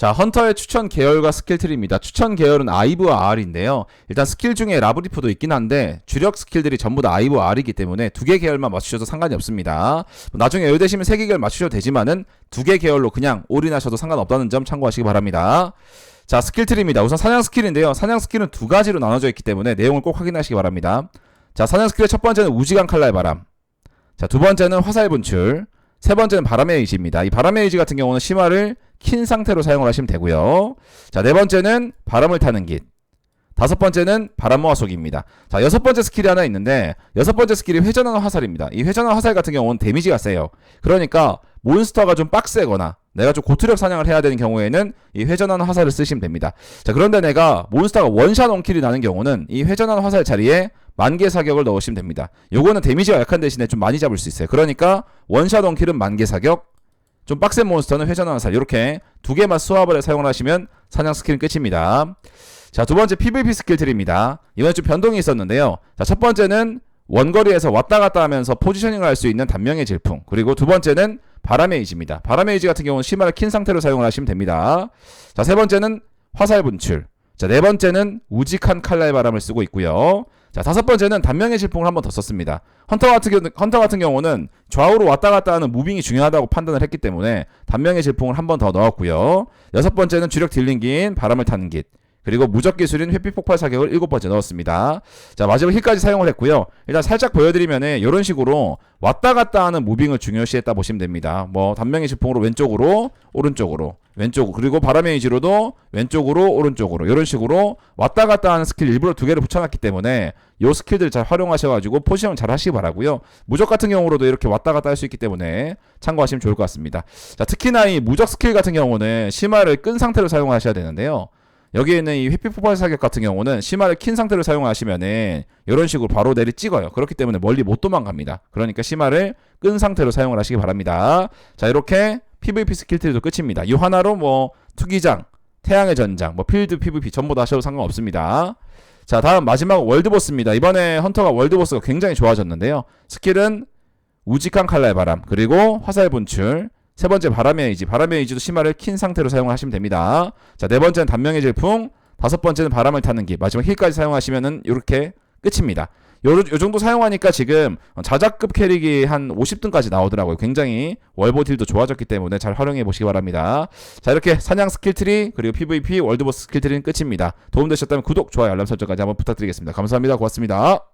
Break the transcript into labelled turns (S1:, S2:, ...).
S1: 자, 헌터의 추천 계열과 스킬 트리입니다. 추천 계열은 아이브와 R인데요. 일단 스킬 중에 라브리프도 있긴 한데 주력 스킬들이 전부 다 아이브와 R이기 때문에 두 개 계열만 맞추셔도 상관이 없습니다. 뭐 나중에 여유되시면 세 개 계열 맞추셔도 되지만은 두 개 계열로 그냥 올인하셔도 상관없다는 점 참고하시기 바랍니다. 자, 스킬 트리입니다. 우선 사냥 스킬인데요. 사냥 스킬은 두 가지로 나눠져 있기 때문에 내용을 꼭 확인하시기 바랍니다. 자, 사냥 스킬의 첫 번째는 우지간 칼날 바람. 자, 두 번째는 화살 분출. 세 번째는 바람의 의지입니다. 이 바람의 의지 같은 경우는 심화를 킨 상태로 사용을 하시면 되고요. 자, 네 번째는 바람을 타는 깃. 다섯 번째는 바람 모아속입니다. 자, 여섯 번째 스킬이 하나 있는데 여섯 번째 스킬이 회전하는 화살입니다. 이 회전하는 화살 같은 경우는 데미지가 세요. 그러니까 몬스터가 좀 빡세거나 내가 좀 고투력 사냥을 해야 되는 경우에는 이 회전하는 화살을 쓰시면 됩니다. 자, 그런데 내가 몬스터가 원샷 원킬이 나는 경우는 이 회전하는 화살 자리에 만개 사격을 넣으시면 됩니다. 요거는 데미지가 약한 대신에 좀 많이 잡을 수 있어요. 그러니까 원샷 원킬은 만개 사격, 좀 빡센 몬스터는 회전하는 화살 이렇게 두 개만 수합을 해 사용을 하시면 사냥 스킬은 끝입니다. 자, 두 번째 PVP 스킬 트리입니다. 이번에 좀 변동이 있었는데요. 자, 첫 번째는 원거리에서 왔다 갔다 하면서 포지셔닝을 할 수 있는 단명의 질풍. 그리고 두 번째는. 바람의 의지 같은 경우는 심화를 킨 상태로 사용을 하시면 됩니다. 자, 세 번째는 화살 분출. 자, 네 번째는 우직한 칼날 바람을 쓰고 있고요. 자, 다섯 번째는 단명의 질풍을 한 번 더 썼습니다. 헌터 같은, 헌터 같은 경우는 좌우로 왔다 갔다 하는 무빙이 중요하다고 판단을 했기 때문에 단명의 질풍을 한 번 더 넣었고요. 여섯 번째는 주력 딜링기인 바람을 타는 깃. 그리고 무적 기술인 회피 폭발 사격을 일곱 번째 넣었습니다. 자, 마지막 힐까지 사용을 했고요. 일단 살짝 보여드리면은 이런 식으로 왔다 갔다 하는 무빙을 중요시했다 보시면 됩니다. 뭐 단명의 질풍으로 왼쪽으로 오른쪽으로 왼쪽 그리고 바람의 의지로도 왼쪽으로 오른쪽으로 이런 식으로 왔다 갔다 하는 스킬 일부러 두 개를 붙여놨기 때문에 요 스킬들 잘 활용하셔가지고 포지션 잘 하시기 바라고요. 무적 같은 경우로도 이렇게 왔다 갔다 할 수 있기 때문에 참고하시면 좋을 것 같습니다. 자 특히나 이 무적 스킬 같은 경우는 심화를 끈 상태로 사용하셔야 되는데요. 여기에 있는 이 회피 폭발 사격 같은 경우는 심화를 킨 상태로 사용하시면은 이런 식으로 바로 내리 찍어요. 그렇기 때문에 멀리 못 도망갑니다. 그러니까 심화를 끈 상태로 사용을 하시기 바랍니다. 자 이렇게 PVP 스킬 트리도 끝입니다. 이 하나로 뭐 투기장, 태양의 전장, 뭐 필드 PVP 전부 다 하셔도 상관없습니다. 자 다음 마지막 월드보스입니다. 이번에 헌터가 월드보스가 굉장히 좋아졌는데요. 스킬은 우직한 칼날 바람 그리고 화살 분출 세 번째 바람의 의지 바람의 의지도 심화를 킨 상태로 사용을 하시면 됩니다. 자 네 번째는 단명의 질풍 다섯 번째는 바람을 타는 기 마지막 힐까지 사용하시면은 이렇게 끝입니다. 요, 요 정도 사용하니까 지금 자작급 캐릭이 한 50등까지 나오더라고요. 굉장히 월보 딜도 좋아졌기 때문에 잘 활용해 보시기 바랍니다. 자, 이렇게 사냥 스킬 트리 그리고 PVP 월드보스 스킬 트리는 끝입니다. 도움되셨다면 구독, 좋아요, 알람 설정까지 한번 부탁드리겠습니다. 감사합니다. 고맙습니다.